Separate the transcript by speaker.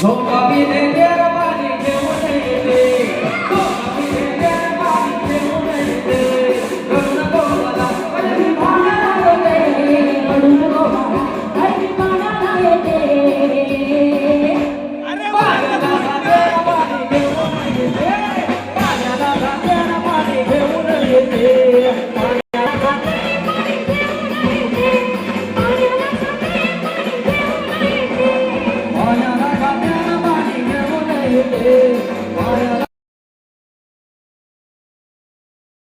Speaker 1: So, Bobby, they